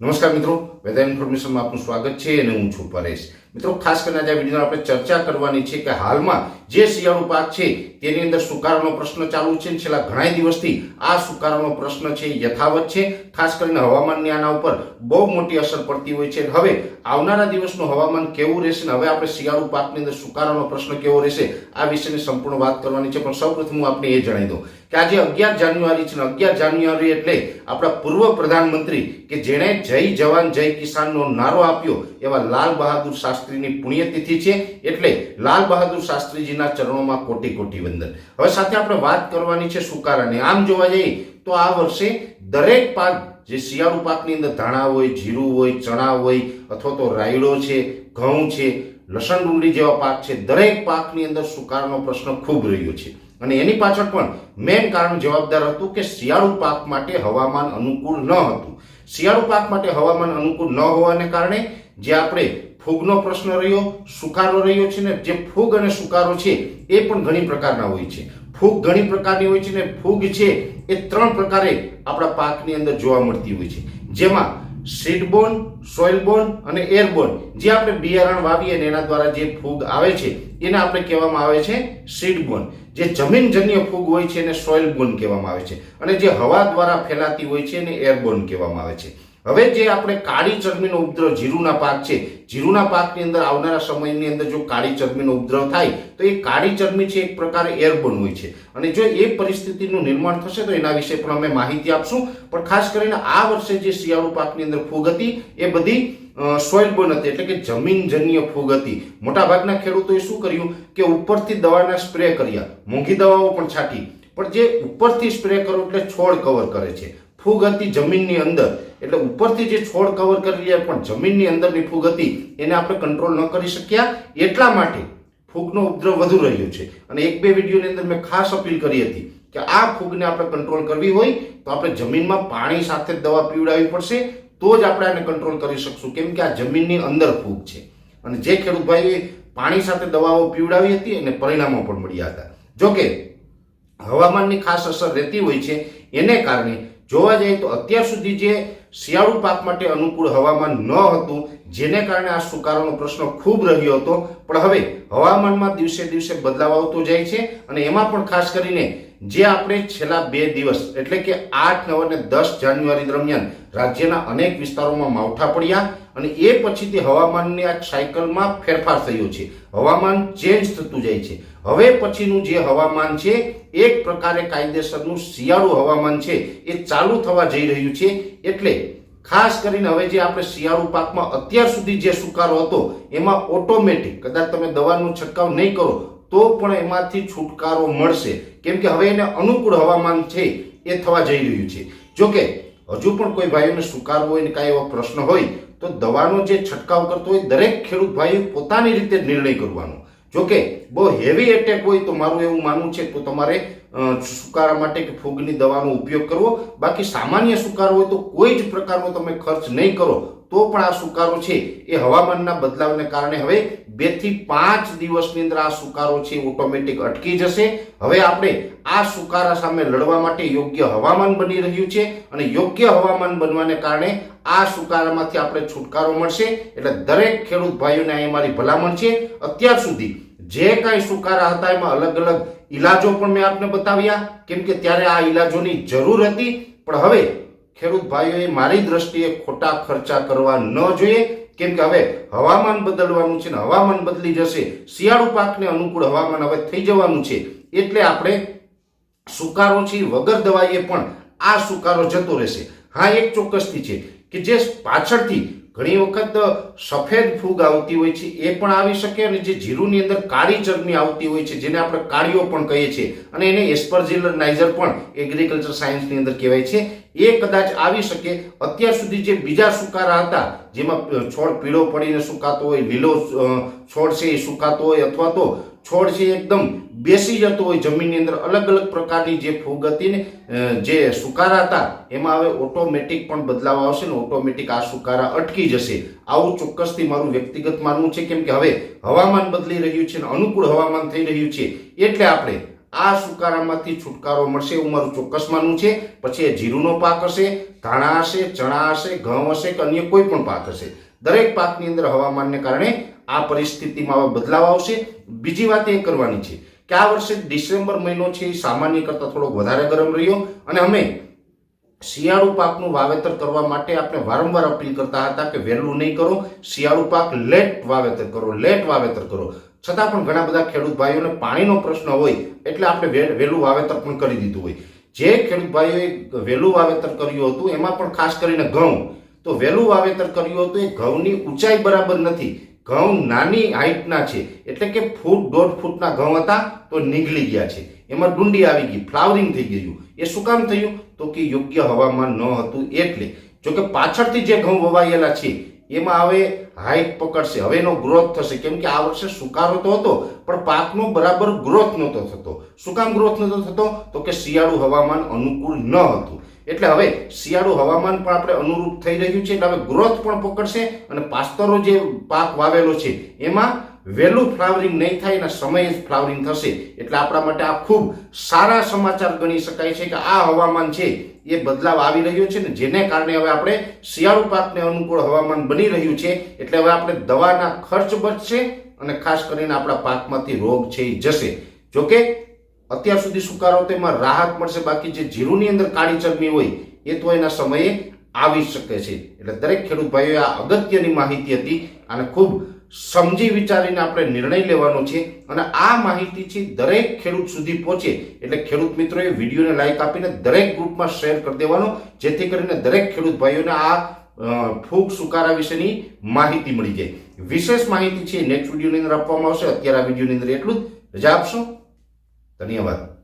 નમસ્કાર મિત્રો. વેધર ઇન્ફોર્મેશનમાં આપનું સ્વાગત છે અને હું છું પરેશ. મિત્રો, ખાસ કરીને આજે આ આપણે ચર્ચા કરવાની છે કે હાલમાં જે શિયાળુ પાક છે, તેની અંદર સુકારાનો પ્રશ્ન ચાલુ છે છેલ્લા ઘણા દિવસથી આ સુકારાનો પ્રશ્ન છે યથાવત છે. ખાસ કરીને હવામાનની આના ઉપર બહુ મોટી અસર પડતી હોય છે. હવે આવનારા દિવસનું હવામાન કેવું રહેશે ને હવે આપણે શિયાળુ પાકની અંદર સુકારાનો પ્રશ્ન કેવો રહેશે, આ વિશેની સંપૂર્ણ વાત કરવાની છે. પણ સૌપ્રથમ હું આપને એ જણાવી દઉં કે આજે અગિયાર જાન્યુઆરી છે અગિયાર જાન્યુઆરી એટલે આપણા પૂર્વ પ્રધાનમંત્રી કે જેણે જય જવાન, જય કિસાનનો નારો આપ્યો એવા લાલ બહાદુર શાસ્ત્રીની પુણ્યતિથિ છે એટલે લાલ બહાદુર શાસ્ત્રીજીના ચરણોમાં કોટી કોટી વંદન. હવે સાથે આપણે વાત કરવાની છે સુકારાની આમ જોવા જઈએ તો આ વર્ષે દરેક પાક જે શિયાળુ પાકની અંદર ધાણા હોય, જીરું હોય, ચણા હોય, અથવા તો રાયડો છે, ઘઉં છે, લસણ ડુંગળી જેવા પાક છે, દરેક પાકની અંદર સુકારાનો પ્રશ્ન ખૂબ રહ્યો છે. અને એની પાછળ પણ મેન કારણ જવાબદાર હતું કે શિયાળુ પાક માટે હવામાન અનુકૂળ ન હતું. શિયાળુ પાક માટે હવામાન અનુકૂળ ન હોવાને કારણે જે આપણે ફૂગનો પ્રશ્ન રહ્યો, સુકારો રહ્યો છે ને, જે ફૂગ અને સુકારો છે, એ પણ ઘણી પ્રકારના હોય છે. ફૂગ ઘણી પ્રકારની હોય છે ને, ફૂગ છે એ ત્રણ પ્રકારે આપણા પાકની અંદર જોવા મળતી હોય છે. જેમાં સીડબોર્ન સોઇલબોન અને એરબોર્ન જે આપણે બિયારણ વાવીએ ને એના દ્વારા જે ફૂગ આવે છે, એને આપણે કહેવામાં આવે છે સીડબોર્ન જે જમીનજન્ય ફૂગ હોય છે એને સોઇલબોન કહેવામાં આવે છે. અને જે હવા દ્વારા ફેલાતી હોય છે એને એરબોર્ન કહેવામાં આવે છે. હવે જે આપણે કાળી ચરબીનો ઉપદ્રવ જીરુના પાક છે, જીરુના પાકની અંદર આવનારા સમયની અંદર જો કાળી ચરબીનો ઉપદ્રવ થાય, તો એ કાળી ચરબી છે, એક પ્રકારે એરબોન હોય છે. અને જો એ પરિસ્થિતિનું નિર્માણ થશે, તો એના વિશે પણ અમે માહિતી આપશું. પણ ખાસ કરીને આ વર્ષે જે શિયાળુ પાકની અંદર ફૂગ હતી, એ બધી સોઇલ હતી, એટલે કે જમીનજન્ય ફૂગ હતી. મોટાભાગના ખેડૂતોએ શું કર્યું કે ઉપરથી દવાના સ્પ્રે કર્યા. મોંઘી દવાઓ પણ છાંટી. પણ જે ઉપરથી સ્પ્રે કરો એટલે છોડ કવર કરે છે. ફૂગ હતી જમીનની અંદર. એટલે ઉપરથી જે છોડ કવર કરી રહ્યા પણ જમીનની અંદરની ફૂગ હતી એને આપણે કંટ્રોલ ન કરી શક્યા. એટલા માટે ફૂગનો ઉપદ્રવ વધુ રહ્યો છે. અને એક બે વિડીયોની અંદર મેં ખાસ અપીલ કરી હતી કે આ ફૂગને આપણે કંટ્રોલ કરવી હોય તો આપણે જમીનમાં પાણી સાથે દવા પીવડાવવી પડશે. તો જ આપણે આને કંટ્રોલ કરી શકશું. કેમ કે આ જમીનની અંદર ફૂગ છે. અને જે ખેડૂત ભાઈએ પાણી સાથે દવાઓ પીવડાવી હતી અને પરિણામો પણ મળ્યા હતા. જોકે હવામાનની ખાસ અસર રહેતી હોય છે. એને કારણે જોવા જઈએ તો અત્યાર સુધી જે શિયાળુ પાક માટે અનુકૂળ હવામાન ન હતું, જેને કારણે આ સુકારાનો પ્રશ્ન ખૂબ રહ્યો હતો. પણ હવે હવામાનમાં દિવસે દિવસે બદલાવ આવતો જાય છે અને એમાં પણ ખાસ કરીને જે આપણે છેલ્લા બે દિવસ, એટલે કે આઠ, નવ અને દસ જાન્યુઆરી દરમિયાન રાજ્યના અનેક વિસ્તારોમાં માવઠા પડ્યા. અને એ પછીથી હવામાનની આ સાયકલમાં ફેરફાર થયો છે. હવામાન ચેન્જ થતું જાય છે. હવે પછીનું જે હવામાન છે, એક પ્રકારે કાયદેસરનું શિયાળુ હવામાન છે, એ ચાલુ થવા જઈ રહ્યું છે. એટલે ખાસ કરીને હવે જે આપણે શિયાળુ પાકમાં અત્યાર સુધી જે સુકારો હતો, એમાં ઓટોમેટિક કદાચ તમે દવાનો છંટકાવ નહીં કરો, તો પણ એમાંથી છુટકારો મળશે. કેમ કે હવે એને અનુકૂળ હવામાન છે, એ થવા જઈ રહ્યું છે. જોકે, હજુ પણ કોઈ ભાઈઓને સુકારવો હોય ને કાંઈ એવો પ્રશ્ન હોય તો દવાનો જે છંટકાવ કરતો હોય, દરેક ખેડૂત ભાઈ પોતાની રીતે નિર્ણય કરવાનો. જોકે બહુ હેવી એટેક હોય તો મારું એવું માનવું છે તો તમારે સુકારા માટે કે ફૂગની દવાનો ઉપયોગ કરવો. બાકી સામાન્ય સુકારો હોય તો કોઈ જ પ્રકારનો તમે ખર્ચ નહીં કરો, તો પણ આ સુકારો છે એ હવામાનના બદલાવને કારણે હવે બેથી પાંચ દિવસની અંદર આ સુકારો છે ઓટોમેટિક અટકી જશે. હવે આપણે આ સુકારા સામે લડવા માટે યોગ્ય હવામાન બની રહ્યું છે અને યોગ્ય હવામાન બનવાને કારણે આ સુકારામાંથી આપણે છુટકારો મળશે. એટલે દરેક ખેડૂત ભાઈઓને અહીં મારી ભલામણ છે. અત્યાર સુધી જે કાંઈ સુકારા હતા એમાં અલગ અલગ ઈલાજો પણ મેં આપને બતાવ્યા. કેમ કે ત્યારે આ ઈલાજોની જરૂર હતી. પણ હવે ખેડૂત ભાઈઓએ મારી દ્રષ્ટિએ ખોટા ખર્ચા કરવા ન જોઈએ. કેમ કે હવે હવામાન બદલવાનું છે ને હવામાન બદલી જશે. શિયાળુ પાકને અનુકૂળ હવામાન હવે થઈ જવાનું છે. એટલે આપણે સુકારો છે વગર દવાઈએ પણ આ સુકારો જતો રહેશે. હા, એક ચોક્કસથી છે કે જે પાછળથી ઘણી વખત સફેદ ફૂગ આવતી હોય છે, એ પણ આવી શકે અને જે જીરુની અંદર કાળી ચરબી આવતી હોય છે, જેને આપણે કાળીઓ પણ કહીએ છીએ. અને એને એસ્પરજીલર નાઇઝર પણ એગ્રીકલ્ચર સાયન્સની અંદર કહેવાય છે. એ કદાચ આવી શકે. અત્યાર સુધી જે બીજા સુકારા હતા, જેમાં છોડ પીળો પડીને સુકાતો હોય, લીલો છોડ છે એ સુકાતો હોય, અથવા તો છોડ છે એકદમ બેસી જતો હોય, જમીનની અંદર અલગ અલગ પ્રકારની જે ફૂગ હતી ને જે સુકારા હતા, એમાં હવે ઓટોમેટિક પણ બદલાવ આવશે ને ઓટોમેટિક આ સુકારા અટકી જશે. આવું ચોક્કસથી મારું વ્યક્તિગત માનવું છે, કેમ કે હવે હવામાન બદલી રહ્યું છે અને અનુકૂળ હવામાન થઈ રહ્યું છે. એટલે આપણે આ સુકારામાંથી છુટકારો મળશે એવું મારું ચોક્કસ માનવું છે. પછી એ જીરુનો પાક હશે, ધાણા હશે, ચણા હશે, ઘઉં હશે કે અન્ય કોઈ પણ પાક હશે. દરેક પાકની અંદર હવામાનને કારણે આ પરિસ્થિતિમાં બદલાવ આવશે. બીજી વાત એ કરવાની છે કે આ વર્ષે ડિસેમ્બર મહિનો છે એ સામાન્ય કરતાં થોડોક વધારે ગરમ રહ્યો અને અમે શિયાળુ પાકનું વાવેતર કરવા માટે આપણે વારંવાર અપીલ કરતા હતા કે વહેલું નહીં કરો. શિયાળુ પાક લેટ વાવેતર કરો, લેટ વાવેતર કરો. છતાં પણ ઘણા બધા ખેડૂત ભાઈઓને પાણીનો પ્રશ્ન હોય એટલે આપણે વહેલું વાવેતર પણ કરી દીધું હોય. જે ખેડૂત ભાઈઓએ વહેલું વાવેતર કર્યું હતું, એમાં પણ ખાસ કરીને ઘઉં. તો વહેલું વાવેતર કર્યું હતું, એ ઘઉંની ઊંચાઈ બરાબર નથી. ઘઉં નાની હાઈટના છે. એટલે કે ફૂટ, દોઢ ફૂટના ઘઉં હતા, તો નીકળી ગયા છે. એમાં ડુંડી આવી ગઈ, ફ્લાવરિંગ થઈ ગયું. એ શું કામ થયું? તો કે યોગ્ય હવામાન ન હતું એટલે. જોકે પાછળથી જે ઘઉં વવાયેલા છે એમાં હવે હાઈટ પકડશે. હવે એનો ગ્રોથ થશે. કેમ કે આ વર્ષે સુકારો તો હતો, પણ પાકનો બરાબર ગ્રોથ નહોતો થતો. શું કામ ગ્રોથ નહોતો થતો? તો કે શિયાળુ હવામાન અનુકૂળ ન હતું. એટલે હવે શિયાળુ હવામાન પણ આપણે અનુરૂપ થઈ રહ્યું છે. એટલે હવે ગ્રોથ પણ પકડશે અને પાસ્તરો જે પાક વાવેલો છે, એમાં વહેલું ફ્લાવરિંગ નહીં થાય એના સમયે જ ફ્લાવરિંગ થશે. એટલે આપણા માટે આ ખૂબ સારા સમાચાર ગણી શકાય છે કે આ હવામાન છે એ બદલાવ આવી રહ્યો છે ને જેને કારણે હવે આપણે શિયાળુ પાકને અનુકૂળ હવામાન બની રહ્યું છે. એટલે હવે આપણે દવાના ખર્ચ બચશે અને ખાસ કરીને આપણા પાકમાંથી રોગ છે એ જશે. જોકે અત્યાર સુધી સુકારો તો એમાં રાહત મળશે, બાકી જે જીરુની અંદર કાળી ચરબી હોય એ તો એના સમયે આવી શકે છે. એટલે દરેક ખેડૂત ભાઈઓએ આ અગત્યની માહિતી હતી અને ખૂબ સમજી વિચારીને આપણે નિર્ણય લેવાનો છે અને આ માહિતી છે દરેક ખેડૂત સુધી પહોંચે. એટલે ખેડૂત મિત્રોએ વિડીયોને લાઈક આપીને દરેક ગ્રુપમાં શેર કરી દેવાનો, જેથી કરીને દરેક ખેડૂત ભાઈઓને આ ફૂગ સુકારા વિશેની માહિતી મળી જાય. વિશેષ માહિતી છે નેક્સ્ટ વિડીયોની અંદર આપવામાં આવશે. અત્યારે આ વિડીયોની અંદર એટલું જ. રજા આપશો. ધન્યવાદ.